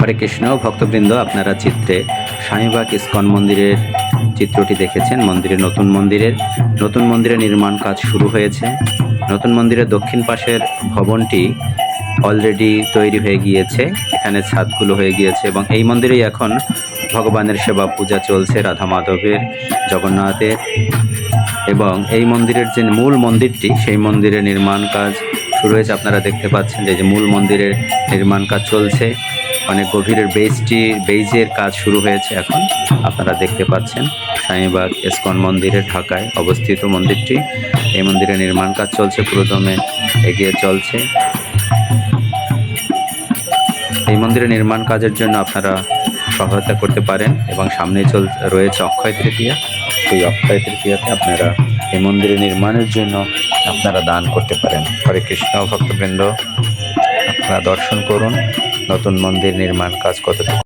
হরে কৃষ্ণ, ভক্তবৃন্দ, আপনারা চিত্রে স্বামীবাগ ইস্কন মন্দিরের চিত্রটি দেখেছেন। মন্দিরের নতুন মন্দিরের নতুন মন্দিরের নির্মাণ কাজ শুরু হয়েছে। নতুন মন্দিরের দক্ষিণ পাশের ভবনটি অলরেডি তৈরি হয়ে গিয়েছে। এখানে ছাদগুলো হয়ে গিয়েছে এবং এই মন্দিরেই এখন ভগবানের সেবা পূজা চলছে রাধা মাধবের, জগন্নাথের এবং এই মন্দিরের যে মূল মন্দিরটি, সেই মন্দিরের নির্মাণ কাজ শুরু হয়েছে। আপনারা দেখতে পাচ্ছেন যে যে মূল মন্দিরের নির্মাণ কাজ চলছে। অনেক গভীরের বেজটি বেজের কাজ শুরু হয়েছে এখন। আপনারা দেখতে পাচ্ছেন স্বামীবাগ ইস্কন মন্দিরের ঢাকায় অবস্থিত মন্দিরটি। এই মন্দিরের নির্মাণ কাজ চলছে, পুরোদমে এগিয়ে চলছে। এই মন্দিরের নির্মাণ কাজের জন্য আপনারা সহায়তা করতে পারেন এবং সামনে চল, রয়েছে অক্ষয় তৃতীয়া। সেই অক্ষয় তৃতীয়াতে আপনারা এই মন্দিরের নির্মাণের জন্য আপনারা দান করতে পারেন। হরে কৃষ্ণ, ভক্তবৃন্দ, আপনারা দর্শন করুন। নতুন মন্দির নির্মাণ কাজ কতটুকু